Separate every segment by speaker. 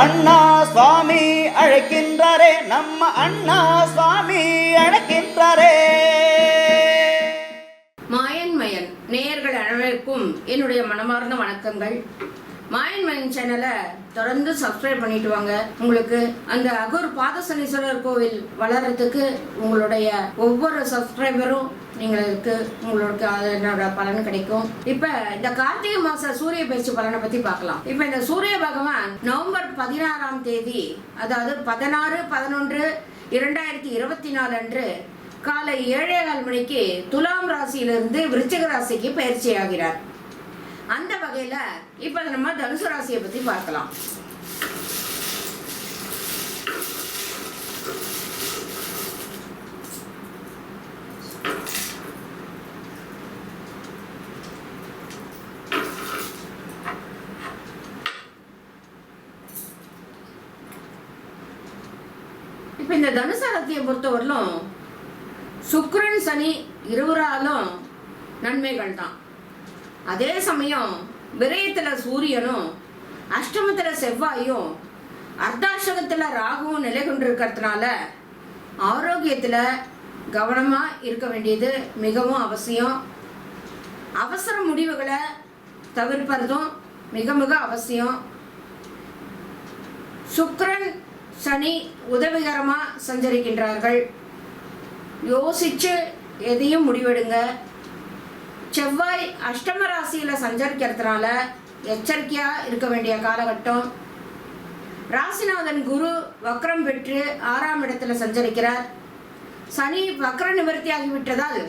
Speaker 1: அண்ணா சுவாமி அழைக்கின்றாரே நம்ம அண்ணா சுவாமி அழைக்கின்றாரே.
Speaker 2: மாயன் மயன் நேயர்கள் அனைவருக்கும் என்னுடைய மனமார்ந்த வணக்கங்கள். மாயன் மயன் சேனலை தொடர்ந்து சப்ஸ்கிரைப் பண்ணிட்டு வாங்க. உங்களுக்கு அந்த அகோர் பாதசனீஸ்வரர் கோவில் வளர்றதுக்கு உங்களுடைய ஒவ்வொரு சப்ஸ்கிரைபரும் நீங்களுக்கு உங்களுக்கு அதனோட பலன் கிடைக்கும். இப்ப இந்த கார்த்திகை மாச சூரிய பயிற்சி பலனை பத்தி பார்க்கலாம். இப்ப இந்த சூரிய பகவான் நவம்பர் பதினாறாம் தேதி அதாவது பதினாறு பதினொன்று இரண்டாயிரத்தி இருபத்தி நாலு அன்று காலை ஏழே கால் மணிக்கு துலாம் ராசியிலிருந்து விருச்சிக ராசிக்கு பயிற்சி ஆகிறார் அந்த வகையில இப்ப நம்ம தனுசு ராசியை பத்தி பார்க்கலாம். இப்ப இந்த தனுசு ராசியை பொறுத்தவரையிலும் சுக்ரன் சனி இருவராலும் நன்மைகள் தான் அதே சமயம் விரயத்துல சூரியனும் அஷ்டமத்துல செவ்வாயும் அர்த்தாஷ்டகத்துல ராகுவும் நிலை கொண்டிருக்கிறதுனால ஆரோக்கியத்துல கவனமா இருக்க வேண்டியது மிகவும் அவசியம். அவசர முடிவுகளை தவிர்ப்பதும் மிக மிக அவசியம். சுக்ரன் சனி உதவிகரமாக சஞ்சரிக்கின்றார்கள். யோசிச்சு எதையும் முடிவெடுங்க. செவ்வாய் அஷ்டம ராசியில் சஞ்சரிக்கிறதுனால எச்சரிக்கையாக இருக்க வேண்டிய காலகட்டம். ராசிநாதன் குரு வக்ரம் பெற்று ஆறாம் இடத்துல சஞ்சரிக்கிறார். சனி வக்ர நிவர்த்தி ஆகிவிட்டதால்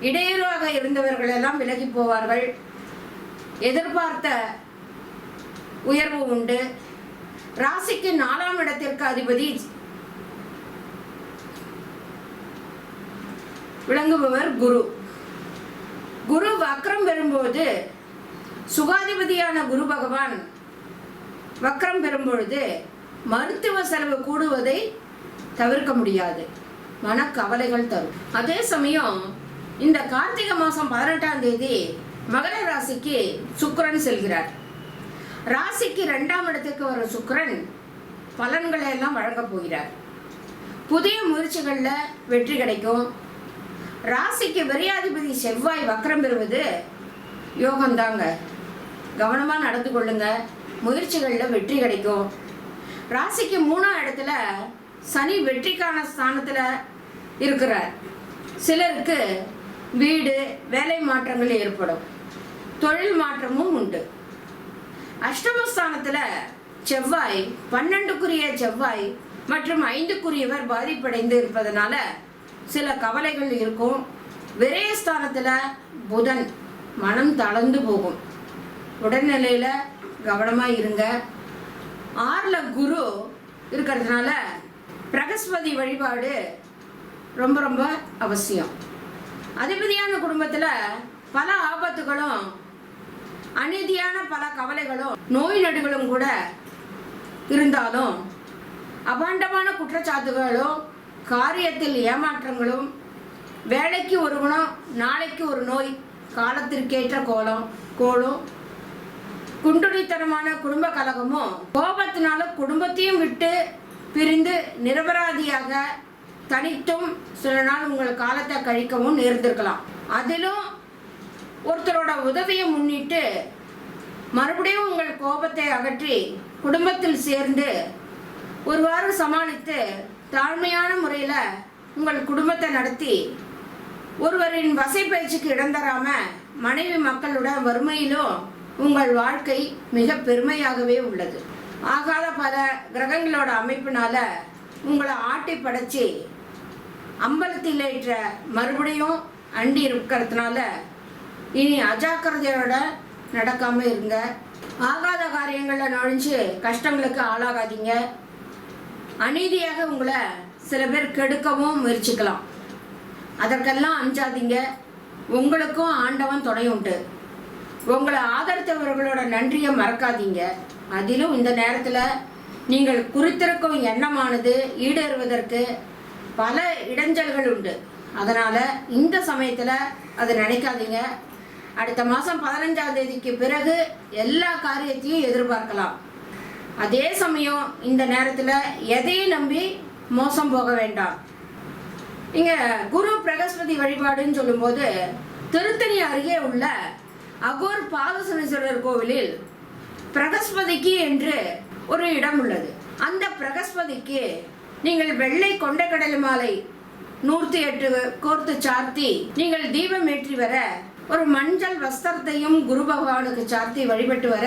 Speaker 2: இடையூறாக இருந்தவர்கள் எல்லாம் விலகி போவார்கள். எதிர்பார்த்த உயர்வு உண்டு. ராசிக்கு நாலாம் இடத்திற்கு அதிபதி விளங்குபவர் குரு. குரு வக்ரம் பெறும்போது சுகாதிபதியான குரு பகவான் வக்ரம் பெறும்பொழுது மருத்துவ செலவு கூடுவதை தவிர்க்க முடியாது. மனக்கவலைகள் தரும். அதே சமயம் இந்த கார்த்திகை மாதம் பதினெட்டாம் தேதி மகர ராசிக்கு சுக்கரன் செல்கிறார். ராசிக்கு ரெண்டாம் இடத்துக்கு வர சுக்கரன் பலன்களை எல்லாம் வழங்கப் போகிறார். புதிய முயற்சிகளில் வெற்றி கிடைக்கும். ராசிக்கு விரையாதிபதி செவ்வாய் வக்கரம் பெறுவது யோகம்தாங்க கவனமாக நடந்து கொள்ளுங்க. முயற்சிகளில் வெற்றி கிடைக்கும். ராசிக்கு மூணாம் இடத்துல சனி வெற்றிக்கான ஸ்தானத்தில் இருக்கிறார். சிலருக்கு வீடு வேலை மாற்றங்கள் ஏற்படும். தொழில் மாற்றமும் உண்டு. அஷ்டமஸ்தானத்தில் செவ்வாய் பன்னெண்டுக்குரிய செவ்வாய் மற்றும் ஐந்துக்குரியவர் பாதிப்படைந்து இருப்பதனால சில கவலைகள் இருக்கும். விரயஸ்தானத்துல புதன் மனம் தளர்ந்து போகும். உடல்நிலையில கவனமா இருங்க. ஆறுல குரு இருக்கிறதுனால பிரகஸ்பதி வழிபாடு ரொம்ப ரொம்ப அவசியம். அதிபதியான குடும்பத்துல பல ஆபத்துகளும் அநீதியான பல கவலைகளும் நோய் நடுகளும் கூட இருந்தாலும் அபாண்டமான குற்றச்சாட்டுகளும் காரியத்தில் ஏமாற்றங்களும் வேலைக்கு ஒரு குணம் நாளைக்கு ஒரு நோய் காலத்திற்கேற்ற கோலம் கோலும் குண்டுடித்தனமான குடும்ப கலகமும் கோபத்தினால குடும்பத்தையும் விட்டு பிரிந்து நிரபராதியாக தனித்தும் சில நாள் உங்கள் காலத்தை கழிக்கவும் நேர்ந்திருக்கலாம். அதிலும் ஒருத்தரோட உதவியை முன்னிட்டு மறுபடியும் உங்கள் கோபத்தை அகற்றி குடும்பத்தில் சேர்ந்து ஒரு வாரம் சமாளித்து தாழ்மையான முறையில் உங்கள் குடும்பத்தை நடத்தி ஒருவரின் வசை பயிற்சிக்கு இடம் தராம மனைவி மக்களுடன் வறுமையிலும் உங்கள் வாழ்க்கை மிக பெருமையாகவே உள்ளது. ஆகாத பல கிரகங்களோட அமைப்பினால உங்களை ஆட்டி படைச்சி அம்பலத்தில் ஏற்ற மறுபடியும் அண்டி இருக்கிறதுனால இனி அஜாக்கிரதையோட நடக்காமல் இருங்க. ஆகாத காரியங்களில் நுழைஞ்சு கஷ்டங்களுக்கு ஆளாகாதீங்க. அநீதியாக உங்களை சில பேர் கெடுக்கவும் முயற்சிக்கலாம். அதற்கெல்லாம் அஞ்சாதீங்க. உங்களுக்கும் ஆண்டவன் துணை உண்டு. உங்களை ஆதரித்தவர்களோட நன்றியை மறக்காதீங்க. அதிலும் இந்த நேரத்தில் நீங்கள் குறித்திருக்கும் எண்ணமானது ஈடேறுவதற்கு பல இடைஞ்சல்கள் உண்டு. அதனால் இந்த சமயத்தில் அதை நினைக்காதீங்க. அடுத்த மாதம் பதினஞ்சாம் தேதிக்கு பிறகு எல்லா காரியத்தையும் எதிர்பார்க்கலாம். அதே சமயம் இந்த நேரத்தில் எதையும் நம்பி மோசம் போக வேண்டாம். இங்கே குரு பிரகஸ்பதி வழிபாடுன்னு சொல்லும்போது திருத்தணி அருகே உள்ள அகோர் பாதசனீஸ்வரர் கோவிலில் பிரகஸ்பதிக்கு என்று ஒரு இடம் உள்ளது. அந்த பிரகஸ்பதிக்கு நீங்கள் வெள்ளை கொண்டக்கடல் மாலை நூற்றி எட்டு கோர்த்து சாத்தி நீங்கள் தீபம் ஏற்றி வர ஒரு மஞ்சள் வஸ்திரத்தையும் குரு பகவானுக்கு சாத்தி வழிபட்டு வர